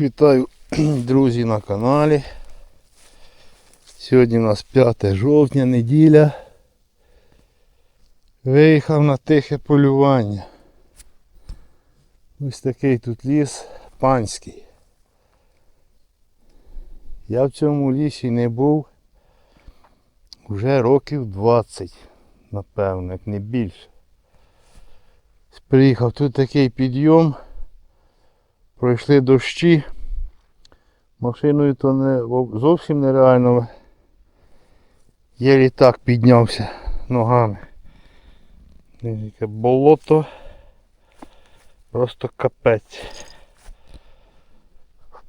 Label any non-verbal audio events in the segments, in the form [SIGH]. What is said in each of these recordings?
Вітаю, [CLEARS THROAT] друзі, на каналі. Сьогодні у нас 5 жовтня, неділя. Виїхав на тихе полювання. Ось такий тут ліс панський. Я в цьому лісі не був вже років 20, напевно, як не більше. Приїхав тут такий підйом. Пройшли дощі. Машиною то не, зовсім нереально. Єлі так піднявся ногами. Яке болото. Просто капець.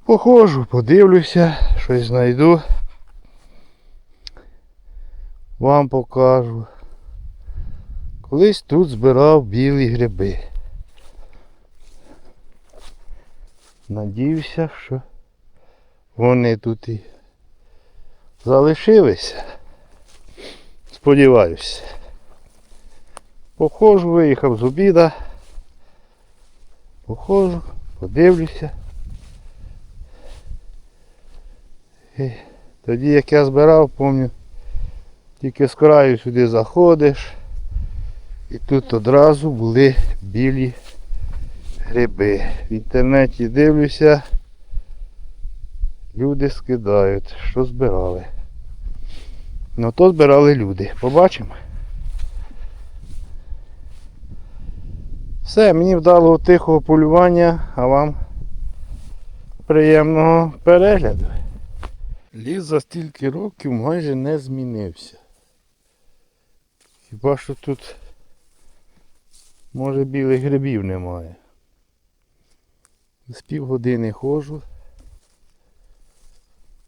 Походжу, подивлюся, щось знайду. Вам покажу. Колись тут збирав білі гриби. Надіюся, що вони тут і залишилися. Сподіваюся. Походжу, виїхав з обіда. Походжу, подивлюся. І тоді як я збирав, пам'ятаю, тільки з краю сюди заходиш. І тут одразу були білі гриби. В інтернеті дивлюся. Люди скидають, що збирали. Ну то збирали люди. Побачимо. Все, мені вдалого тихого полювання, а вам приємного перегляду. Ліс за стільки років майже не змінився. Хіба що тут може білих грибів немає. З півгодини ходжу.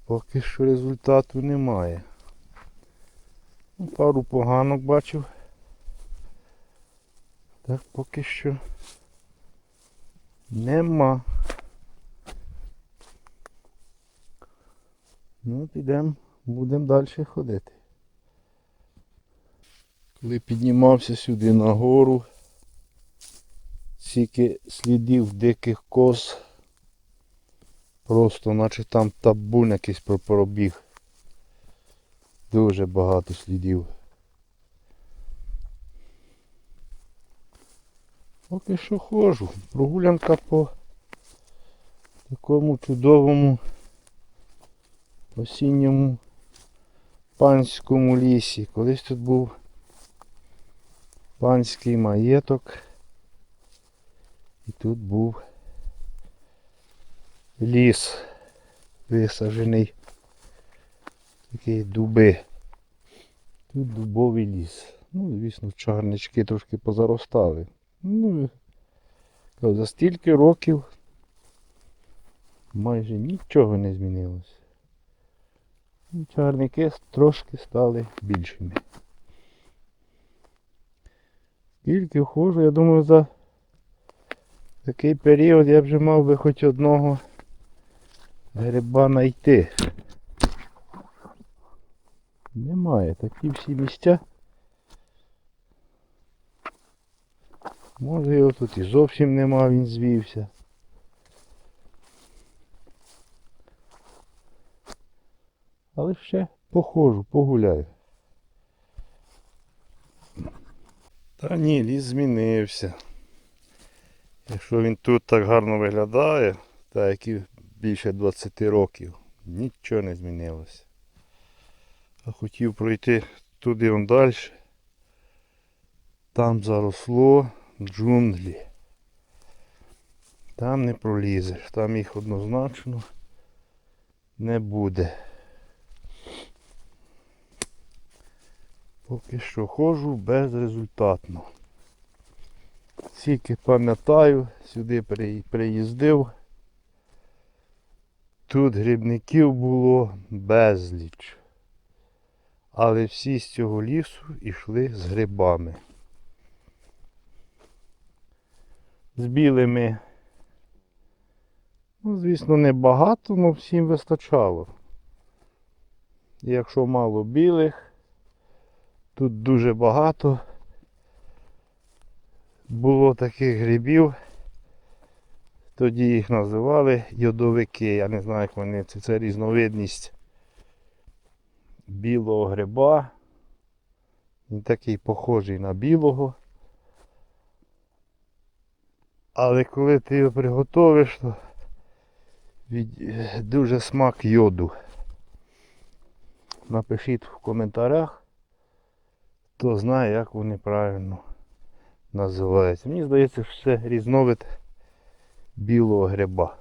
Поки що результату немає. Ну, Пару поганок бачив. Так поки що нема. Ну, підемо, будемо далі ходити. Коли піднімався сюди нагору, стільки слідів диких коз. Просто наче там табун якийсь про- пробіг. Дуже багато слідів. Поки що ходжу. Прогулянка по такому чудовому осінньому панському лісі. Колись тут був панський маєток. І тут був ліс висаджений. Такі дуби. Тут дубовий ліс. Ну, звісно, чарнички трошки позаростали. Ну, за стільки років майже нічого не змінилося. Ну, Чарники трошки стали більшими. Скільки ходжу, я думаю, за такий період я б вже мав би хоч одного гриба знайти. Немає. Такі всі місця. Може його тут і зовсім нема, він звівся. Але ще походжу, погуляю. Та ні, ліс змінився. Якщо він тут так гарно виглядає, так як і більше 20 років, нічого не змінилося. А хотів пройти туди он далі. Там заросло джунглі. Там не пролізеш, там їх однозначно не буде. Поки що ходжу безрезультатно. Тільки пам'ятаю, сюди приїздив. Тут грибників було безліч. Але всі з цього лісу йшли з грибами. З білими. Ну, звісно, не багато, але всім вистачало. Якщо мало білих, тут дуже багато було таких грибів. Тоді їх називали йодовики. Я не знаю, як вони. Це, це різновидність білого гриба. Він такий похожий на білого. Але коли ти його приготовиш, то від... дуже смак йоду. Напишіть в коментарях, хто знає, як вони правильно називаються. Мені здається, що це різновид білого гриба.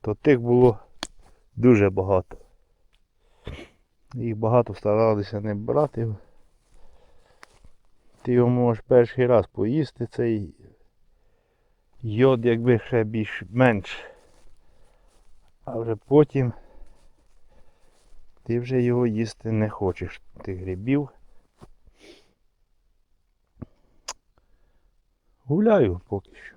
То тих було дуже багато. Їх багато старалися не брати. Ти його можеш перший раз поїсти, цей йод якби ще більш менш. А вже потім ти вже його їсти не хочеш, тих грибів. Гуляю поки що.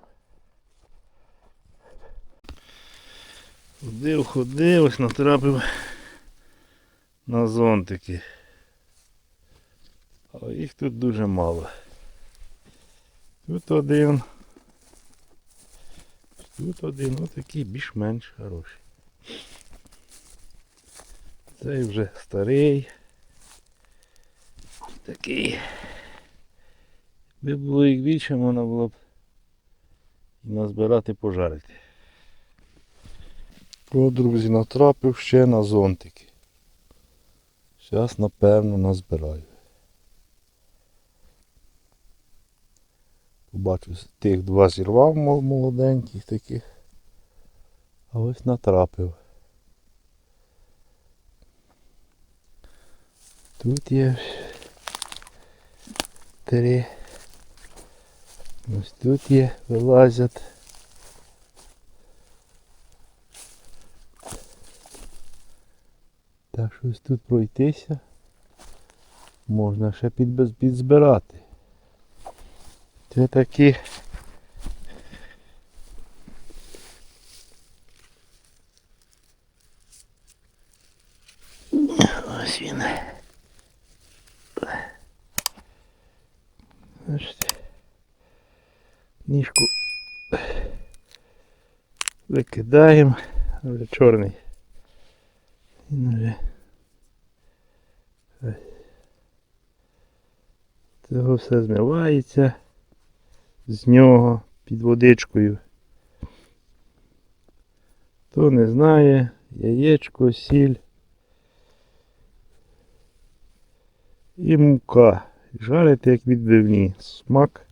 Ходив, ходив, ось натрапив на зонтики. Але їх тут дуже мало. Тут один. Тут один, отакий більш-менш хороший. Цей вже старий. Такий. Якби було їх більше, можна було б і назбирати пожарити. О, друзі, натрапив ще на зонтики. Зараз, напевно, назбираю. Побачу, тих два зірвав молоденьких таких. А ось натрапив. Тут є три. Ось тут є, вилазять. Так що ось тут пройтися. Можна ще підбез- підзбирати. Це такі. Ось він. Бачите. Ніжку викидаємо, вже чорний. Він вже. Цього все змивається з нього під водичкою. Хто не знає, яєчко, сіль і мука. Жарити як відбивні. Смак.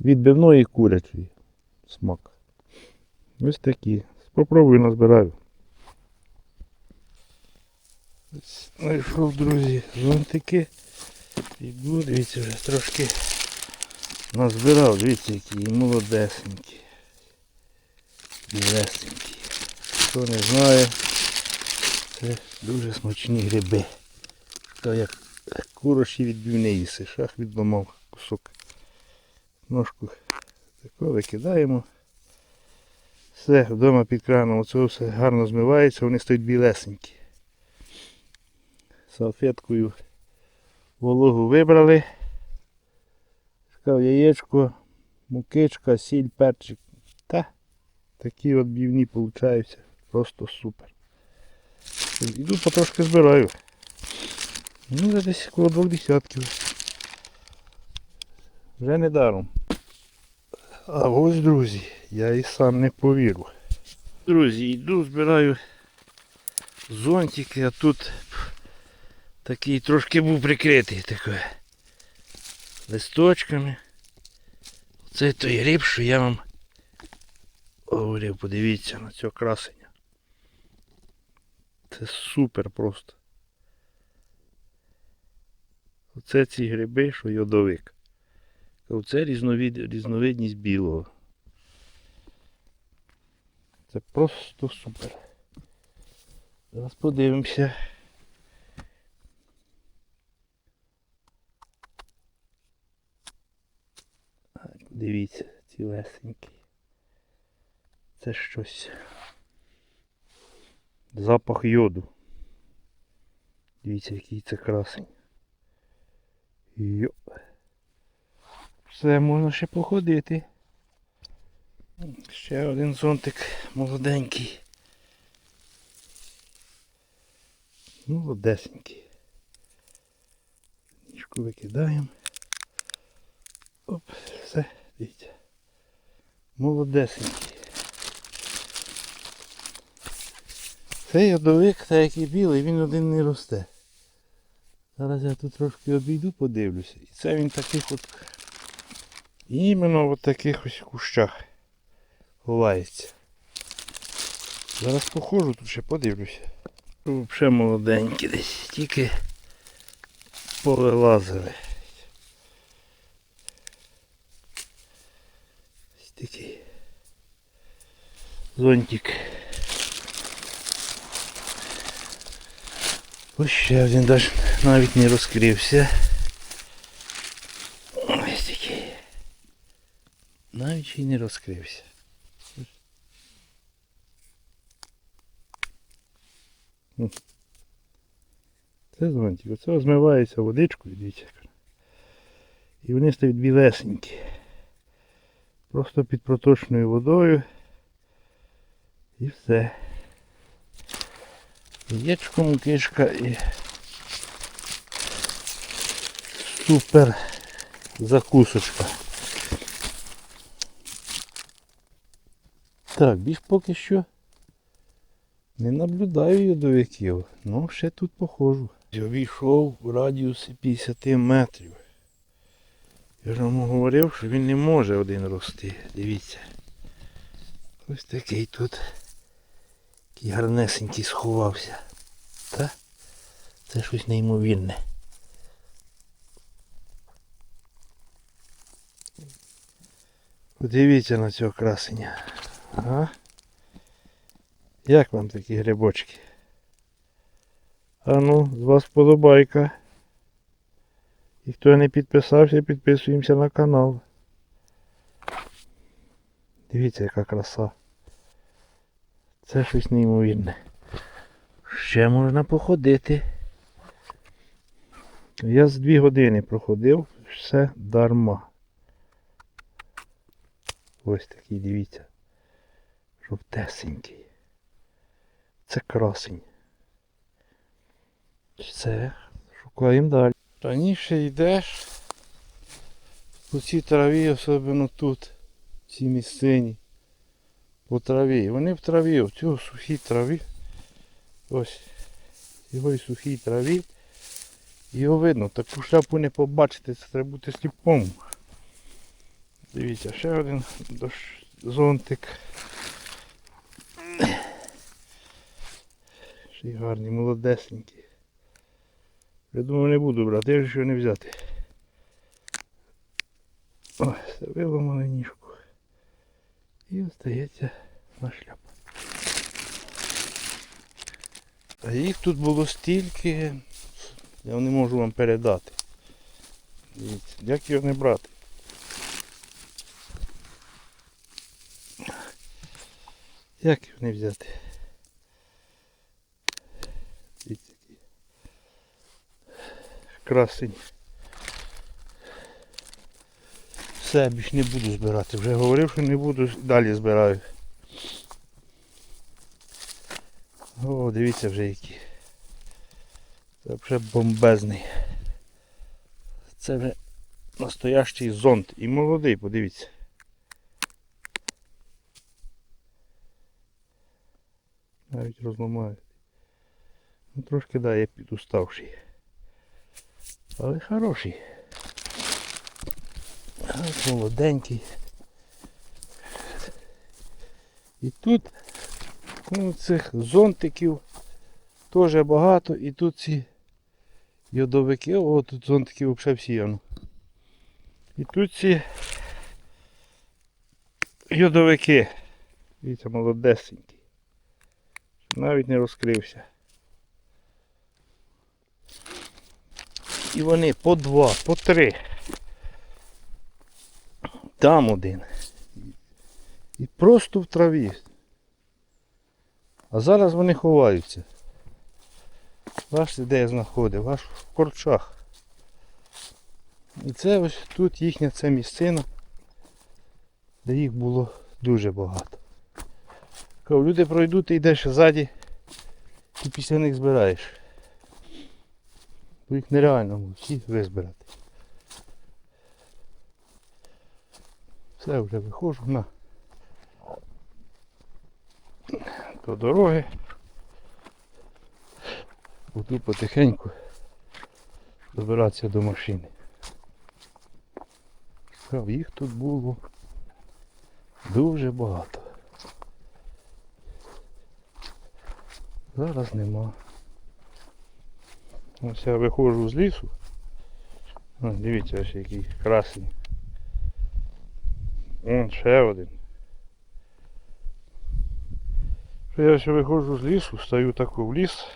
Відбивної курячої смак. Ось такі. Спробую назбираю. Знайшов, друзі, зонтики. Іду, дивіться, вже трошки назбирав, дивіться, які молодесенькі. Білесенькі. Хто не знає, це дуже смачні гриби. Та як куроші відбивні їси. Шах відламав кусок. Ножку тако викидаємо. Все, вдома під краном оце все гарно змивається, вони стоять білесенькі. Салфеткою вологу вибрали. Шкав яєчко, мукичка, сіль, перчик. Та такі от бівні получаються. Просто супер. Іду потрошки збираю. Ну, десь коло двох десятків. Вже не даром. А ось, друзі, я і сам не повірю. Друзі, йду, збираю зонтики, а тут такий трошки був прикритий такою листочками. Це той гриб, що я вам говорив, подивіться на цього красення. Це супер просто. Оце ці гриби, що йодовик. Оце різновид, різновидність білого. Це просто супер. Зараз подивимося. Дивіться, цілесенький. Це щось. Запах йоду. Дивіться, який це красень. Йо. Все, можна ще походити. Ще один зонтик молоденький. Молодесенький. Ніжку викидаємо. Оп, все, дивіться. Молодесенький. Цей ядовик, та який білий, він один не росте. Зараз я тут трошки обійду, подивлюся. І це він таких от іменно в таких ось кущах ховається. Зараз походжу, тут ще подивлюся. Взагалі молоденькі десь, тільки повилазили. Ось такий зонтик. Ось ще один даже навіть не розкрився. Ось такий. Навіть й не розкрився. Це зонтик. Оце змивається водичкою, дивіться. І вони стають білесенькі. Просто під проточною водою. І все. Яєчком кишка і супер закусочка. Так, більш поки що не наблюдаю ядовиків, ну ще тут походжу. Обійшов у радіусі 50 метрів. Я ж вам говорив, що він не може один рости. Дивіться. Ось такий тут. Такий гарнесенький сховався. Та? Це щось неймовірне. Подивіться на цього красення. Ага. Як вам такі грибочки? А ну, з вас подобайка. І хто не підписався, підписуємося на канал. Дивіться, яка краса. Це щось неймовірне. Ще можна походити. Я з дві години проходив, все дарма. Ось такий, дивіться. Жовтесенький. Це красень. Все, шукаємо далі. Раніше йдеш по цій траві, особливо тут, в цій місцині, по траві. Вони в траві, в цього сухій траві. Ось. Його і сухій траві. Його видно, таку шляпу не побачити, це треба бути сліпом. Дивіться, ще один зонтик. Ще й гарний, молодесенький. Я думаю, не буду брати, я ж його не взяти. Ось, виламали ніжку. І остається на шляпу. А їх тут було стільки, я не можу вам передати. Дивіться, як його не брати. Як його не взяти? Дивіться, який красень. Все, більш не буду збирати. Вже говорив, що не буду, далі збираю. О, дивіться вже які. Це вже бомбезний. Це вже настоящий зонт. І молодий, подивіться. Навіть розламають. Ну трошки да, я підуставший. Але хороший. Молоденький. І тут ну, цих зонтиків теж багато. І тут ці йодовики, о, тут зонтики взагалі всіяно. І тут ці йодовики. Дивіться, молодесенький. Навіть не розкрився. І вони по два, по три. Там один. І просто в траві. А зараз вони ховаються. Бачите, де я знаходив? Аж в корчах. І це ось тут їхня ця місцина, де їх було дуже багато. Люди пройдуть, ти йдеш ззаді і після них збираєш. Бо їх нереально було всі визбирати. Все, вже виходжу на до дороги. Буду потихеньку добиратися до машини. Сказав, їх тут було дуже багато. Зараз нема. Ось я виходжу з лісу. О, дивіться, ось який красний. Вон ще один. Що Я ще виходжу з лісу, стою таку в ліс.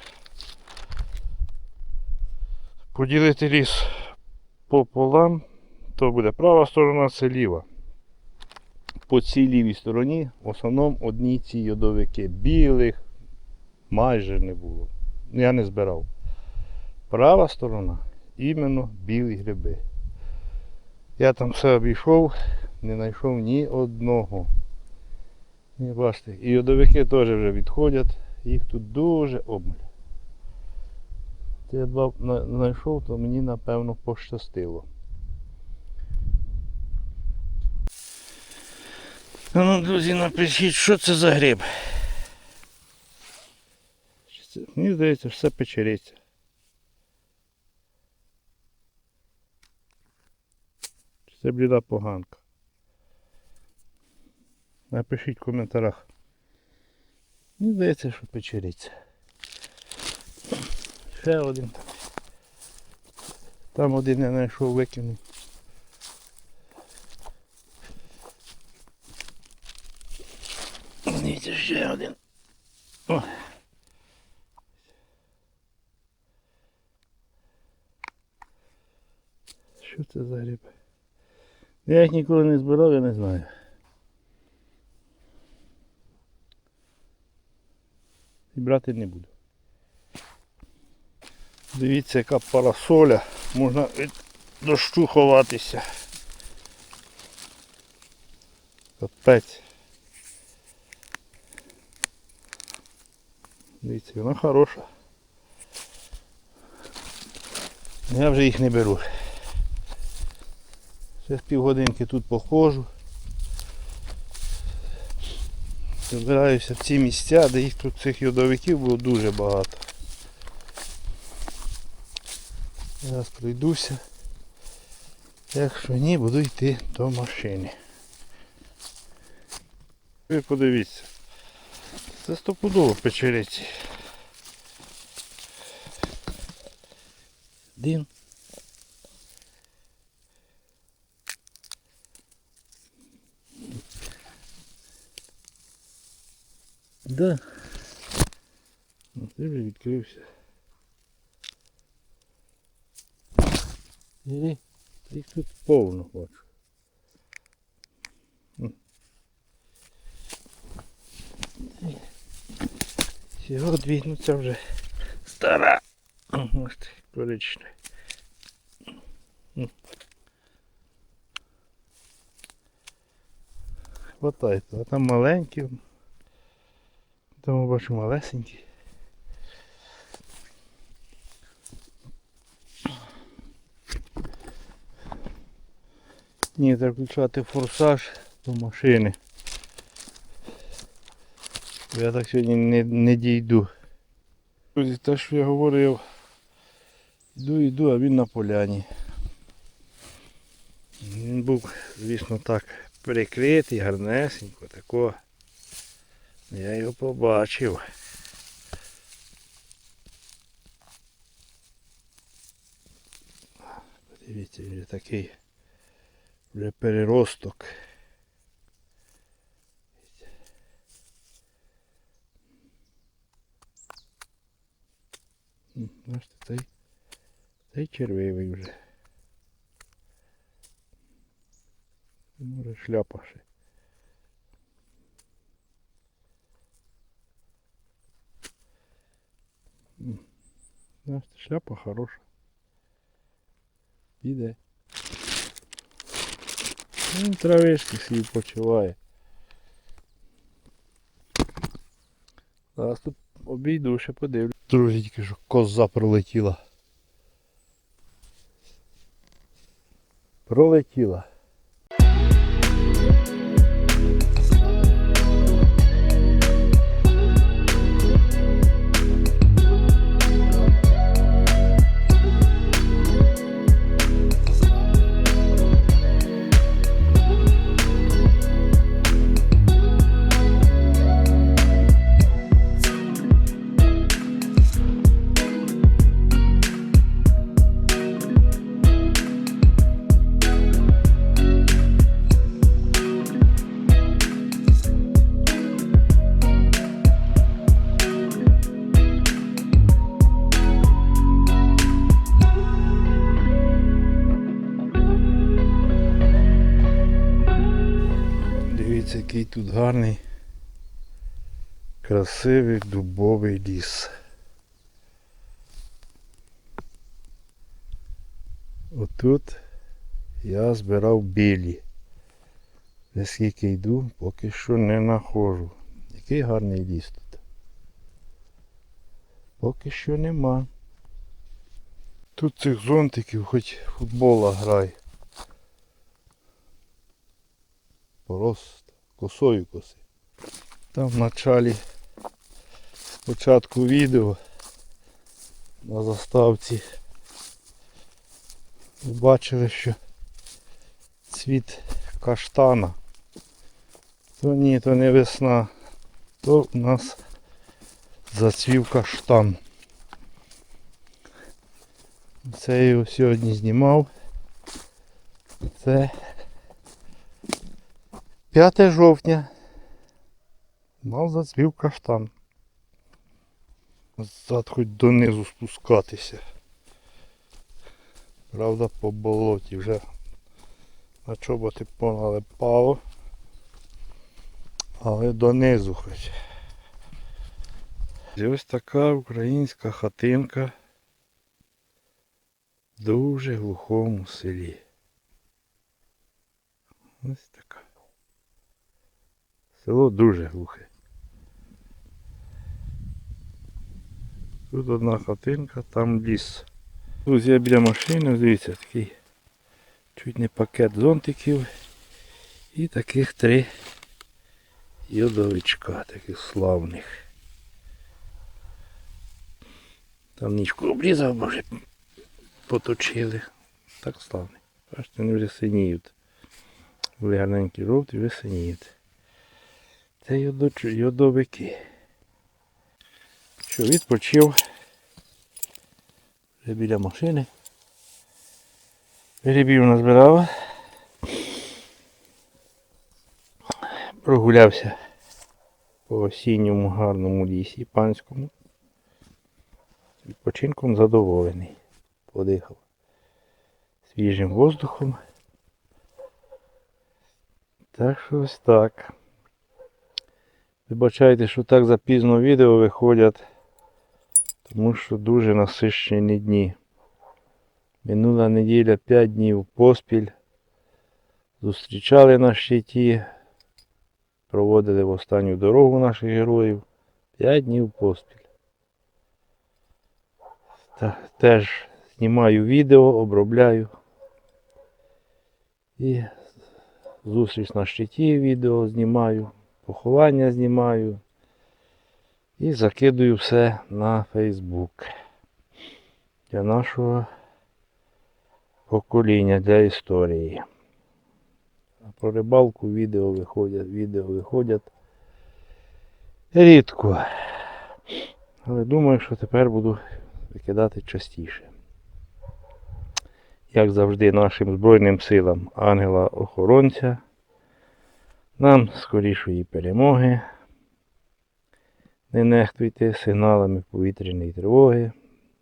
Поділити ліс пополам, то буде права сторона, це ліва. По цій лівій стороні в основному одні ці йодовики. Білих майже не було. Ну, Я не збирав. Права сторона іменно білі гриби. Я там все обійшов, не знайшов ні одного. Не бачите, і йодовики теж вже відходять, їх тут дуже обмаль. Я два знайшов, то мені напевно пощастило. Ну, друзі, напишіть, що це за гриб. Мені здається, все печериця. Це бліда поганка? Напишіть в коментарях. Мені здається, що печериця. Ще один там. Там один я знайшов викинув. Дивіться, ще один. О. Що це за гриб? Я їх ніколи не збирав, я не знаю. І брати не буду. Дивіться, яка парасоля. Можна від дощу ховатися. Капець. Дивіться, вона хороша. Я вже їх не беру. З півгодинки тут походжу. Забираюся в ці місця, де їх тут цих йодовиків було дуже багато. Зараз пройдуся. Якщо ні, буду йти до машини. Ви подивіться. Це стопудово печериці. Один. Да. Ти відкрився. Іди. Їх тут повно бачу. Всього дві, ну вже стара. Ось коричневий. М. А там маленькі. Там бачу малесенькі. Ні, треба включати форсаж до машини. Я так сьогодні не, не дійду. Друзі, те, що я говорив, йду, йду, а він на поляні. Він був, звісно, так прикритий, гарнесенько, тако. Я його побачив. Подивіться, він такий вже переросток. Бачите, цей, цей червивий вже. Може шляпа ще. Бачите, шляпа хороша. Піде. Він травишки свій почуває. Зараз тут обійду, ще подивлюсь. Друзі, тільки що коза пролетіла. Пролетіла. Який тут гарний, красивий дубовий ліс. Отут я збирав білі. Де скільки йду, поки що не нахожу. Який гарний ліс тут. Поки що нема. Тут цих зонтиків хоч футбола грай. Просто косою коси. Там в началі спочатку відео на заставці ви бачили, що цвіт каштана. То ні, то не весна, то у нас зацвів каштан. Це я його сьогодні знімав. Це 5 жовтня. Мав зацвів каштан. Зад хоч донизу спускатися. Правда по болоті вже на чоботи поналипало. Але донизу хоч. І ось така українська хатинка в дуже глухому селі. Ось. Село дуже глухе. Тут одна хатинка, там ліс. Друзі, я біля машини, дивіться, такий чуть не пакет зонтиків і таких три йодовичка, таких славних. Там нічку обрізав, може поточили. Так славний. Бачите, вони вже синіють. Були гарненькі жовті, вже синіють. Це йодовики. Що, відпочив. Вже біля машини. Грибів назбирав. Прогулявся по осінньому гарному лісі панському. Відпочинком задоволений. Подихав свіжим воздухом. Так що ось так. Вибачайте, що так запізно відео виходять, тому що дуже насищені дні. Минула неділя 5 днів поспіль. Зустрічали на щиті, проводили в останню дорогу наших героїв. 5 днів поспіль. Та, теж знімаю відео, обробляю. І зустріч на щиті відео знімаю, поховання знімаю і закидую все на Фейсбук для нашого покоління, для історії. Про рибалку відео виходять, відео виходять рідко. Але думаю, що тепер буду викидати частіше. Як завжди, нашим Збройним силам ангела-охоронця. Нам скорішої перемоги. Не нехтуйте сигналами повітряної тривоги.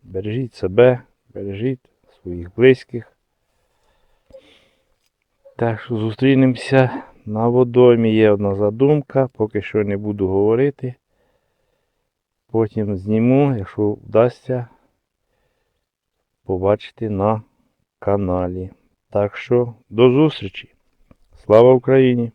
Бережіть себе, бережіть своїх близьких. Так що зустрінемося на водоймі. Є одна задумка, поки що не буду говорити. Потім зніму, якщо вдасться побачити на каналі. Так що до зустрічі! Слава Україні!